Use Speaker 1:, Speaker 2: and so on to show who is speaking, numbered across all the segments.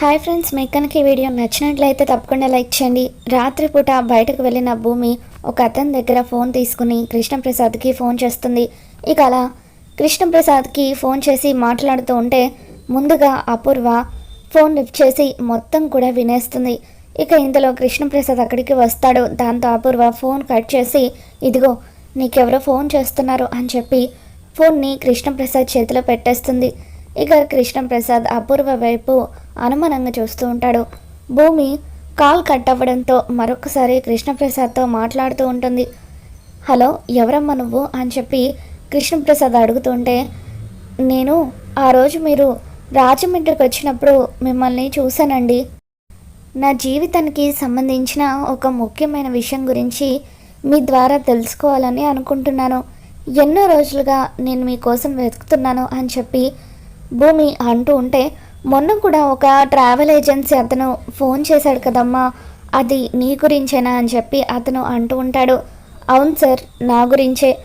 Speaker 1: Hi friends మీకు కనుక ఈ వీడియో నచ్చినట్లయితే తప్పకుండా లైక్ చేయండి. రాత్రిపూట బయటకు వెళ్ళిన భూమి ఒక అతని దగ్గర ఫోన్ తీసుకుని కృష్ణప్రసాద్కి ఫోన్ చేస్తుంది. ఇక అలా కృష్ణప్రసాద్కి ఫోన్ చేసి మాట్లాడుతూ ఉంటే ముందుగా అపూర్వ ఫోన్ లిఫ్ట్ చేసి మొత్తం కూడా వినేస్తుంది. ఇక ఇంతలో కృష్ణప్రసాద్ అక్కడికి వస్తాడు. దాంతో అపూర్వ ఫోన్ కట్ చేసి ఇదిగో నీకెవరో ఫోన్ చేస్తున్నారు అని చెప్పి ఫోన్ని కృష్ణప్రసాద్ చేతిలో పెట్టేస్తుంది. ఇక కృష్ణప్రసాద్ అపూర్వ వైపు అనుమానంగా చూస్తూ ఉంటాడు. భూమి కాల్ కట్ అవ్వడంతో మరొకసారి కృష్ణప్రసాద్తో మాట్లాడుతూ ఉంటుంది. హలో ఎవరమ్మా నువ్వు? అని చెప్పి కృష్ణప్రసాద్ అడుగుతుంటే నేను ఆ రోజు మీరు రాజమండ్రికి వచ్చినప్పుడు మిమ్మల్ని చూశానండి. నా జీవితానికి సంబంధించిన ఒక ముఖ్యమైన విషయం గురించి మీ ద్వారా తెలుసుకోవాలని అనుకుంటున్నాను. ఎన్నో రోజులుగా నేను మీకోసం వెతుకుతున్నాను అని చెప్పి భూమి అంటూ ఉంటే మొన్న కూడా ఒక ట్రావెల్ ఏజెన్సీ అతను ఫోన్ చేశాడు కదమ్మా. అది నీ గురించేనా అని చెప్పి అతను అంటూ ఉంటాడు. అవును సార్ నా గురించే.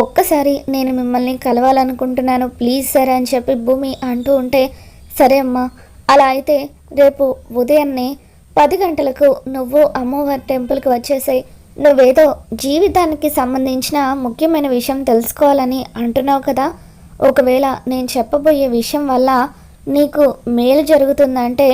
Speaker 1: ఒక్కసారి నేను మిమ్మల్ని కలవాలనుకుంటున్నాను ప్లీజ్ సార్ అని చెప్పి భూమి అంటూ ఉంటే సరే అమ్మా. అలా అయితే రేపు ఉదయాన్నే పది గంటలకు నువ్వు అమ్మవారి టెంపుల్కి వచ్చేసాయి. నువ్వేదో జీవితానికి సంబంధించిన ముఖ్యమైన విషయం తెలుసుకోవాలని అంటున్నావు కదా. ఒకవేళ నేను చెప్పబోయే విషయం వల్ల నీకు మేలు జరుగుతుందంటే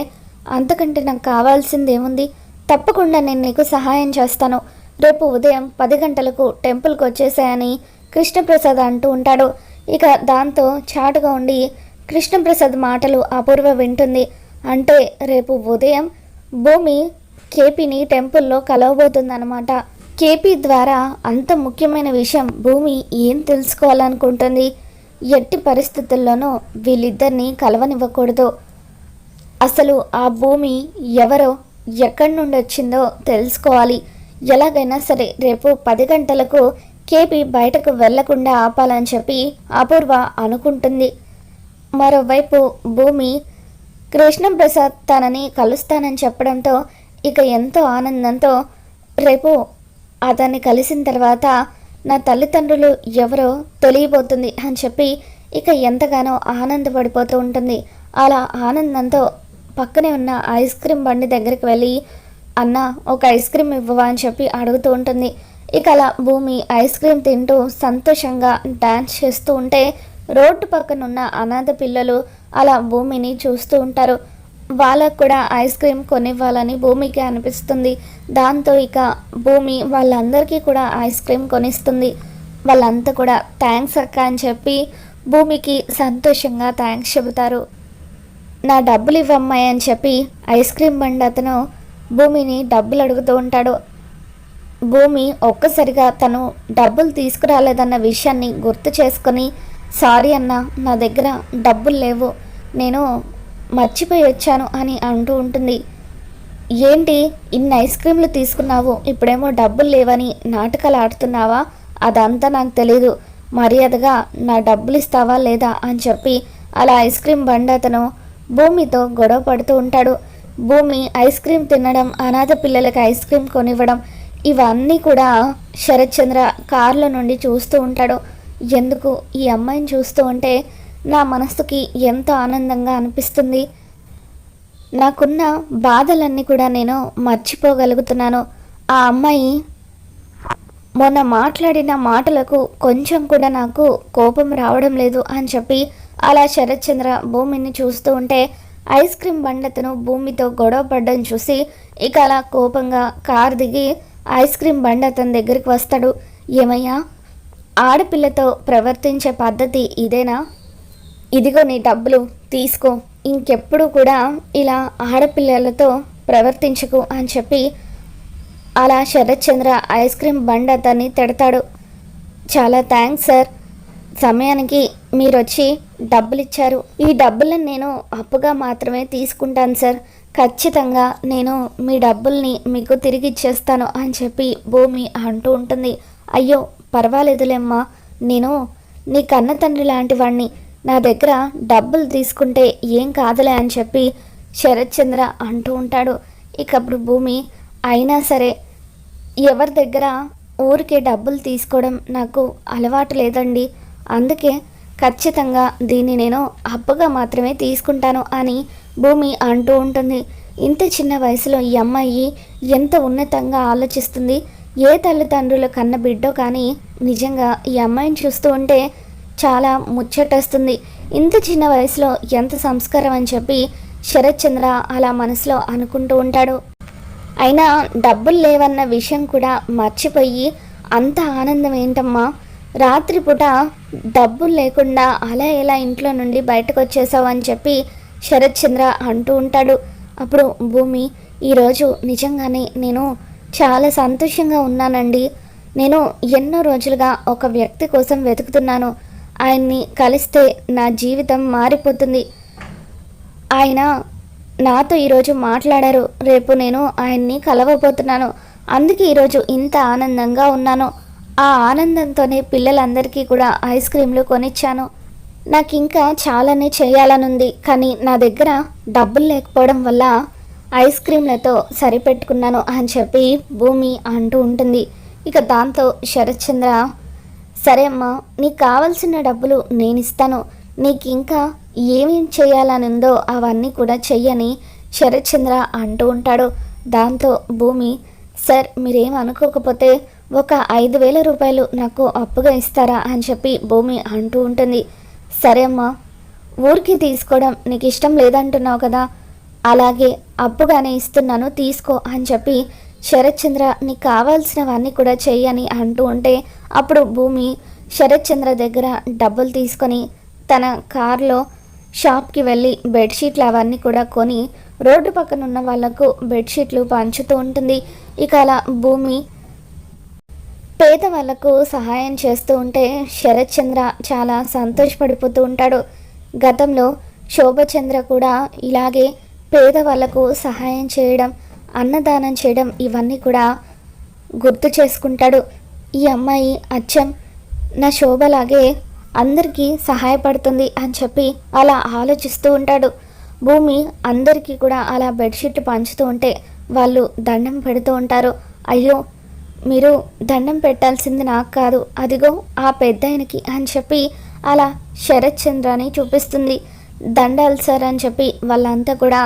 Speaker 1: అంతకంటే నాకు కావాల్సింది ఏముంది తప్పకుండా నేను నీకు సహాయం చేస్తాను. రేపు ఉదయం పది గంటలకు టెంపుల్కి వచ్చేసాయని కృష్ణప్రసాద్ అంటూ ఉంటాడు. ఇక దాంతో చాటుగా ఉండి కృష్ణప్రసాద్ మాటలు అపూర్వ వింటుంది. అంటే రేపు ఉదయం భూమి కేపీని టెంపుల్లో కలవబోతుందన్నమాట. కేపీ ద్వారా అంత ముఖ్యమైన విషయం భూమి ఏం తెలుసుకోవాలనుకుంటుంది? ఎట్టి పరిస్థితుల్లోనూ వీళ్ళిద్దరినీ కలవనివ్వకూడదు. అసలు ఆ భూమి ఎవరో ఎక్కడి నుండి వచ్చిందో తెలుసుకోవాలి. ఎలాగైనా సరే రేపు పది గంటలకు కేపీ బయటకు వెళ్ళకుండా ఆపాలని చెప్పి అపూర్వ అనుకుంటుంది. మరోవైపు భూమి కృష్ణప్రసాద్ తనని కలుస్తానని చెప్పడంతో ఇక ఎంతో ఆనందంతో రేపు అతన్ని కలిసిన తర్వాత నా తల్లిదండ్రులు ఎవరో తెలియబోతుంది అని చెప్పి ఇక ఎంతగానో ఆనందపడిపోతూ ఉంటుంది. అలా ఆనందంతో పక్కనే ఉన్న ఐస్ క్రీమ్ బండి దగ్గరికి వెళ్ళి అన్న ఒక ఐస్ క్రీమ్ ఇవ్వవా? అని చెప్పి అడుగుతూ ఉంటుంది. ఇక అలా భూమి ఐస్ క్రీమ్ తింటూ సంతోషంగా డాన్స్ చేస్తూ ఉంటే రోడ్డు పక్కన ఉన్న అనాథ పిల్లలు అలా భూమిని చూస్తూ ఉంటారు. వాళ్ళకు కూడా ఐస్ క్రీమ్ కొనివ్వాలని భూమికి అనిపిస్తుంది. దాంతో ఇక భూమి వాళ్ళందరికీ కూడా ఐస్ క్రీమ్ కొనిస్తుంది. వాళ్ళంతా కూడా థ్యాంక్స్ అక్క అని చెప్పి భూమికి సంతోషంగా థ్యాంక్స్ చెబుతారు. నా డబ్బులు ఇవ్వమ్మాయి అని చెప్పి ఐస్ క్రీమ్ బండి అతను భూమిని డబ్బులు అడుగుతూ ఉంటాడు. భూమి ఒక్కసారిగా తను డబ్బులు తీసుకురాలేదన్న విషయాన్ని గుర్తు చేసుకొని సారీ అన్న నా దగ్గర డబ్బులు లేవు. నేను మర్చిపోయి వచ్చాను అని అంటూ ఉంటుంది. ఏంటి ఇన్ని ఐస్ క్రీమ్లు తీసుకున్నావు? ఇప్పుడేమో డబ్బులు లేవని నాటకాలు ఆడుతున్నావా? అదంతా నాకు తెలీదు. మర్యాదగా నా డబ్బులు ఇస్తావా లేదా అని చెప్పి అలా ఐస్ క్రీమ్ బండి అతను భూమితో గొడవ పడుతూ ఉంటాడు. భూమి ఐస్ క్రీమ్ తినడం అనాథ పిల్లలకి ఐస్ క్రీమ్ కొనివ్వడం ఇవన్నీ కూడా శరత్ చంద్ర కార్లో నుండి చూస్తూ ఉంటాడు. ఎందుకు ఈ అమ్మాయిని చూస్తూ ఉంటే నా మనసుకి ఎంతో ఆనందంగా అనిపిస్తుంది. నాకున్న బాధలన్నీ కూడా నేను మర్చిపోగలుగుతున్నాను. ఆ అమ్మాయి మొన్న మాట్లాడిన మాటలకు కొంచెం కూడా నాకు కోపం రావడం లేదు అని చెప్పి అలా శరత్చంద్ర భూమిని చూస్తూ ఉంటే ఐస్ క్రీమ్ బండతను భూమితో గొడవ పడ్డం చూసి ఇక అలా కోపంగా కారు దిగి ఐస్ క్రీమ్ బండి అతని దగ్గరికి వస్తాడు. ఏమయ్యా? ఆడపిల్లతో ప్రవర్తించే పద్ధతి ఇదేనా? ఇదిగో నీ డబ్బులు తీసుకో. ఇంకెప్పుడు కూడా ఇలా ఆడపిల్లలతో ప్రవర్తించకు అని చెప్పి అలా శరత్ చంద్ర ఐస్ క్రీమ్ బండ్ అతన్ని తిడతాడు. చాలా థ్యాంక్స్ సార్. సమయానికి మీరు వచ్చి డబ్బులు ఇచ్చారు ఈ డబ్బులను నేను అప్పుగా మాత్రమే తీసుకుంటాను సార్. ఖచ్చితంగా నేను మీ డబ్బుల్ని మీకు తిరిగి ఇచ్చేస్తాను అని చెప్పి భూమి అంటూ ఉంటుంది. అయ్యో పర్వాలేదులేమ్మా. నేను నీ కన్న తండ్రి లాంటి వాడిని నా దగ్గర డబ్బులు తీసుకుంటే ఏం కాదులే అని చెప్పి శరత్ చంద్ర అంటూ ఉంటాడు. ఇకప్పుడు భూమి అయినా సరే ఎవరి దగ్గర ఊరికే డబ్బులు తీసుకోవడం నాకు అలవాటు లేదండి. అందుకే ఖచ్చితంగా దీన్ని నేను అప్పుగా మాత్రమే తీసుకుంటాను అని భూమి అంటూ ఉంటుంది. ఇంత చిన్న వయసులో ఈ అమ్మాయి ఎంత ఉన్నతంగా ఆలోచిస్తుంది. ఏ తల్లిదండ్రుల కన్న బిడ్డో కానీ నిజంగా ఈ అమ్మాయిని చూస్తూ ఉంటే చాలా ముచ్చటేస్తుంది. ఇంత చిన్న వయసులో ఎంత సంస్కారం అని చెప్పి శరత్ చంద్ర అలా మనసులో అనుకుంటూ ఉంటాడు. అయినా డబ్బులు లేవన్న విషయం కూడా మర్చిపోయి అంత ఆనందం ఏంటమ్మా? రాత్రిపూట డబ్బులు లేకుండా అలా ఎలా ఇంట్లో నుండి బయటకు వచ్చేసావు అని చెప్పి శరత్ చంద్ర అంటూ ఉంటాడు. అప్పుడు భూమి ఈరోజు నిజంగానే నేను చాలా సంతోషంగా ఉన్నానండి. నేను ఎన్నో రోజులుగా ఒక వ్యక్తి కోసం వెతుకుతున్నాను. ఆయన్ని కలిస్తే నా జీవితం మారిపోతుంది. ఆయన నాతో ఈరోజు మాట్లాడారు. రేపు నేను ఆయన్ని కలవబోతున్నాను. అందుకే ఈరోజు ఇంత ఆనందంగా ఉన్నాను. ఆ ఆనందంతోనే పిల్లలందరికీ కూడా ఐస్ క్రీమ్లు కొనిచ్చాను. నాకు ఇంకా చాలానే చేయాలనుంది. కానీ నా దగ్గర డబ్బులు లేకపోవడం వల్ల ఐస్ క్రీమ్లతో సరిపెట్టుకున్నాను అని చెప్పి భూమి అంటూ ఉంటుంది. ఇక దాంతో శరత్చంద్ర సరే అమ్మా నీకు కావలసిన డబ్బులు నేను ఇస్తాను నీకు ఇంకా ఏమేం చేయాలని ఉందో అవన్నీ కూడా చెయ్యని శరత్చంద్ర అంటూ ఉంటాడు. దాంతో భూమి సార్ మీరేం అనుకోకపోతే ఒక ఐదు వేల రూపాయలు నాకు అప్పుగా ఇస్తారా? అని చెప్పి భూమి అంటూ ఉంటుంది. సరే అమ్మా ఊరికి తీసుకోవడం నీకు ఇష్టం లేదంటున్నావు కదా అలాగే అప్పుగానే ఇస్తున్నాను తీసుకో అని చెప్పి శరత్చంద్ర నీకు కావాల్సినవన్నీ కూడా చెయ్యని అంటూ ఉంటే అప్పుడు భూమి శరత్చంద్ర దగ్గర డబ్బులు తీసుకొని తన కారులో షాప్కి వెళ్ళి బెడ్షీట్లు అవన్నీ కూడా కొని రోడ్డు పక్కన ఉన్న వాళ్ళకు బెడ్షీట్లు పంచుతూ ఉంటుంది. ఇక అలా భూమి పేదవాళ్ళకు సహాయం చేస్తూ ఉంటే శరత్చంద్ర చాలా సంతోషపడిపోతూ ఉంటాడు. గతంలో శోభచంద్ర కూడా ఇలాగే పేదవాళ్ళకు సహాయం చేయడం అన్నదానం చేయడం ఇవన్నీ కూడా గుర్తు చేసుకుంటాడు. ఈ అమ్మాయి అచ్చం నా శోభలాగే అందరికీ సహాయపడుతుంది అని చెప్పి అలా ఆలోచిస్తూ ఉంటాడు. భూమి అందరికీ కూడా అలా బెడ్షీట్ పంచుతూ ఉంటే వాళ్ళు దండం పెడుతూ ఉంటారు. అయ్యో మీరు దండం పెట్టాల్సింది నాకు కాదు అదిగో ఆ పెద్దాయనకి అని చెప్పి అలా శరత్ చంద్రని చూపిస్తుంది. దండాలు సార్ అని చెప్పి వాళ్ళంతా కూడా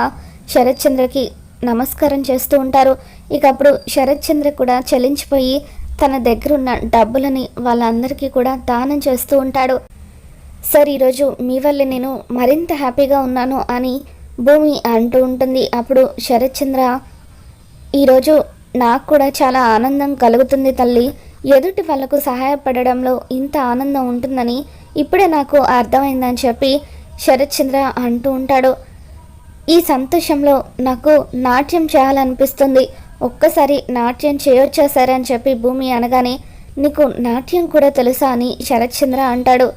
Speaker 1: శరత్ చంద్రకి నమస్కారం చేస్తూ ఉంటారు. ఇక అప్పుడు శరత్ చంద్ర కూడా చలించిపోయి తన దగ్గర ఉన్న డబ్బులని వాళ్ళందరికీ కూడా దానం చేస్తూ ఉంటాడు. సార్ ఈరోజు మీ వల్ల నేను మరింత హ్యాపీగా ఉన్నాను అని భూమి అంటూ ఉంటుంది. అప్పుడు శరత్ చంద్ర ఈరోజు నాకు కూడా చాలా ఆనందం కలుగుతుంది తల్లి. ఎదుటి వాళ్ళకు సహాయపడడంలో ఇంత ఆనందం ఉంటుందని ఇప్పుడే నాకు అర్థమైందని చెప్పి శరత్ చంద్ర అంటూ ఉంటాడు. ఈ సంతోషంలో నాకు నాట్యం చేయాలనిపిస్తుంది. ఒక్కసారి నాట్యం చేయొచ్చా సార్ అని చెప్పి భూమి అనగానే నీకు నాట్యం కూడా తెలుసా? అని శరత్చంద్ర అంటాడు.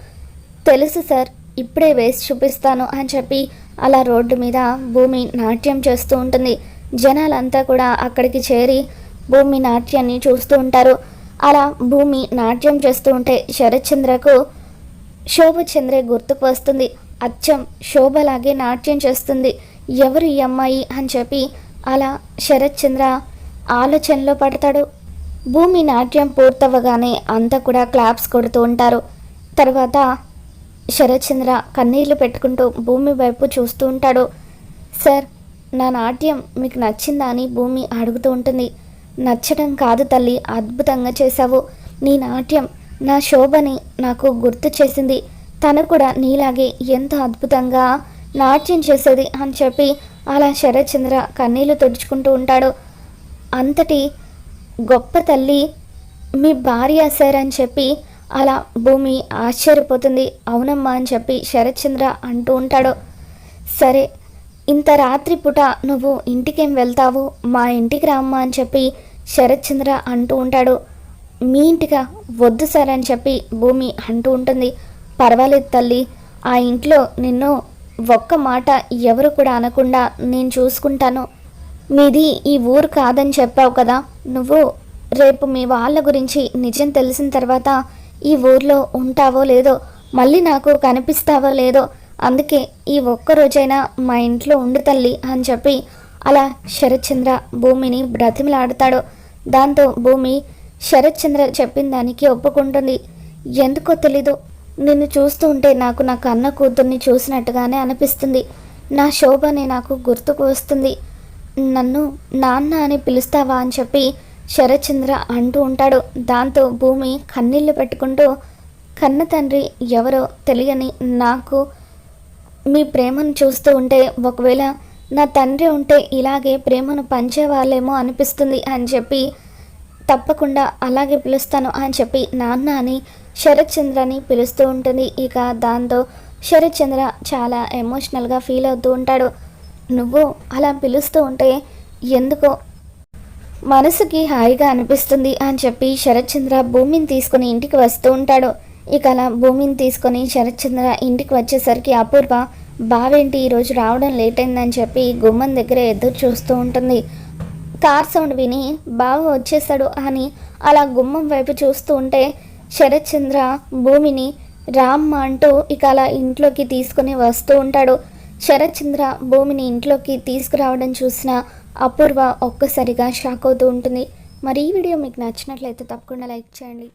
Speaker 1: తెలుసు సార్ ఇప్పుడే వేసి చూపిస్తాను అని చెప్పి అలా రోడ్డు మీద భూమి నాట్యం చేస్తూ ఉంటుంది. జనాలంతా కూడా అక్కడికి చేరి భూమి నాట్యాన్ని చూస్తూ ఉంటారు. అలా భూమి నాట్యం చేస్తూ ఉంటే శరత్చంద్రకు శోభచంద్రే గుర్తుకు వస్తుంది. అచ్చం శోభలాగే నాట్యం చేస్తుంది. ఎవరు ఈ అమ్మాయి అని చెప్పి అలా శరత్చంద్ర ఆలోచనలో పడతాడు. భూమి నాట్యం పూర్తవ్వగానే అంతా కూడా క్లాప్స్ కొడుతూ ఉంటారు. తర్వాత శరత్చంద్ర కన్నీళ్ళు పెట్టుకుంటూ భూమి వైపు చూస్తూ ఉంటాడు. సార్ నా నాట్యం మీకు నచ్చిందా? అని భూమి అడుగుతూ ఉంటుంది. నచ్చడం కాదు తల్లి అద్భుతంగా చేశావు. నీ నాట్యం నా శోభని నాకు గుర్తు చేసింది. తను కూడా నీలాగే ఎంత అద్భుతంగా నాట్యం చేసేది అని చెప్పి అలా శరత్చంద్ర కన్నీళ్ళు తుడుచుకుంటూ ఉంటాడు. అంతటి గొప్ప తల్లి మీ భార్య సార్ అని చెప్పి అలా భూమి ఆశ్చర్యపోతుంది. అవునమ్మా అని చెప్పి శరత్చంద్ర అంటూ ఉంటాడు. సరే ఇంత రాత్రి పూట నువ్వు ఇంటికేం వెళ్తావు? మా ఇంటికి రామ్మా అని చెప్పి శరత్చంద్ర అంటూ ఉంటాడు. మీ ఇంటిగా వద్దు సార్ అని చెప్పి భూమి అంటూ ఉంటుంది. పర్వాలేదు తల్లి ఆ ఇంట్లో నిన్ను ఒక్క మాట ఎవరు కూడా అనకుండా నేను చూసుకుంటాను. మీది ఈ ఊరు కాదని చెప్పావు కదా. నువ్వు రేపు మీ వాళ్ళ గురించి నిజం తెలిసిన తర్వాత ఈ ఊర్లో ఉంటావో లేదో మళ్ళీ నాకు కనిపిస్తావో లేదో అందుకే ఈ ఒక్క రోజైనా మా ఇంట్లో ఉండు తల్లి అని చెప్పి అలా శరత్చంద్ర భూమిని బ్రతిమలాడతాడు. దాంతో భూమి శరత్చంద్ర చెప్పిన దానికి ఒప్పుకుంటుంది. ఎందుకో తెలీదు. నిన్ను చూస్తూ ఉంటే నాకు నా కన్న కూతుర్ని చూసినట్టుగానే అనిపిస్తుంది. నా శోభనే నాకు గుర్తుకు వస్తుంది. నన్ను నాన్న అని పిలుస్తావా అని చెప్పి శరచంద్ర అంటూ ఉంటాడు. దాంతో భూమి కన్నీళ్ళు పెట్టుకుంటూ కన్న తండ్రి ఎవరో తెలియని నాకు మీ ప్రేమను చూస్తూ ఉంటే ఒకవేళ నా తండ్రి ఉంటే ఇలాగే ప్రేమను పంచేవాళ్ళేమో అనిపిస్తుంది అని చెప్పి తప్పకుండా అలాగే పిలుస్తాను అని చెప్పి నాన్న అని శరత్చంద్రని పిలుస్తూ ఉంటుంది. ఇక దాంతో శరత్చంద్ర చాలా ఎమోషనల్గా ఫీల్ అవుతూ ఉంటాడు. నువ్వు అలా పిలుస్తూ ఉంటే ఎందుకో మనసుకి హాయిగా అనిపిస్తుంది అని చెప్పి శరత్చంద్ర భూమిని తీసుకుని ఇంటికి వస్తూ ఉంటాడు. ఇక అలా భూమిని తీసుకొని శరత్చంద్ర ఇంటికి వచ్చేసరికి అపూర్వ బావేంటి ఈరోజు రావడం లేట్ అయిందని చెప్పి గుమ్మం దగ్గర ఎదురు చూస్తూ ఉంటుంది. కార్ సౌండ్ విని బావ వచ్చేసాడు అని అలా గుమ్మం వైపు చూస్తూ ఉంటే శరత్చంద్ర భూమిని రామ్మ అంటూ ఇక అలా ఇంట్లోకి తీసుకుని వస్తూ ఉంటాడు. శరత్చంద్ర భూమిని ఇంట్లోకి తీసుకురావడం చూసిన అపూర్వ ఒక్కసారిగా షాక్ అవుతూ ఉంటుంది. మరి ఈ వీడియో మీకు నచ్చినట్లయితే తప్పకుండా లైక్ చేయండి.